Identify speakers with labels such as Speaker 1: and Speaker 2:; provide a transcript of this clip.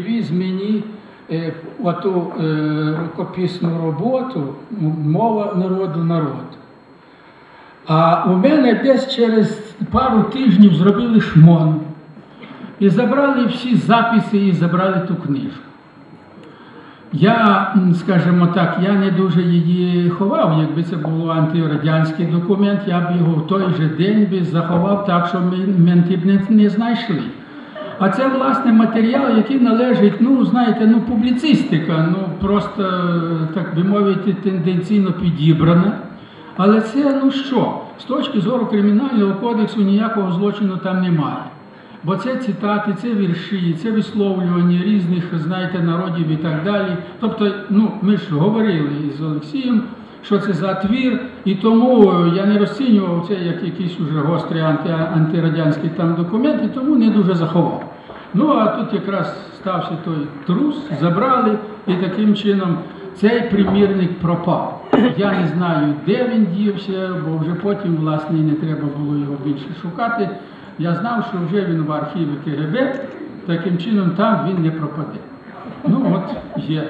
Speaker 1: Віз мені е, оту е, рукописну роботу Мова народу народ. А у мене десь через пару тижнів зробили шмон. І забрали всі записи і забрали ту книжку. Я, скажімо так, я не дуже її ховав. Якби це був антирадянський документ, я б його в той же день заховав так, що менти б не знайшли. А це власне матеріал, який належить, ну знаєте, ну публіцистика, ну просто так би мовити, тенденційно підібрана. Але це ну що? З точки зору кримінального кодексу ніякого злочину там немає. Бо це цитати, це вірші, це висловлювання різних, знаєте, народів і так далі. Тобто, ну ми ж говорили із Олексієм, що це за твір, і тому я не розцінював це як якийсь уже гострий анти, антирадянський там документ, і тому не дуже заховав. Ну а тут якраз стався той трус, забрали, і таким чином цей примірник пропав. Я не знаю, де він дівся, бо вже потім, власне, не треба було його більше шукати. Я знав, що вже він в архіві КГБ, таким чином там він не пропаде. Ну от є.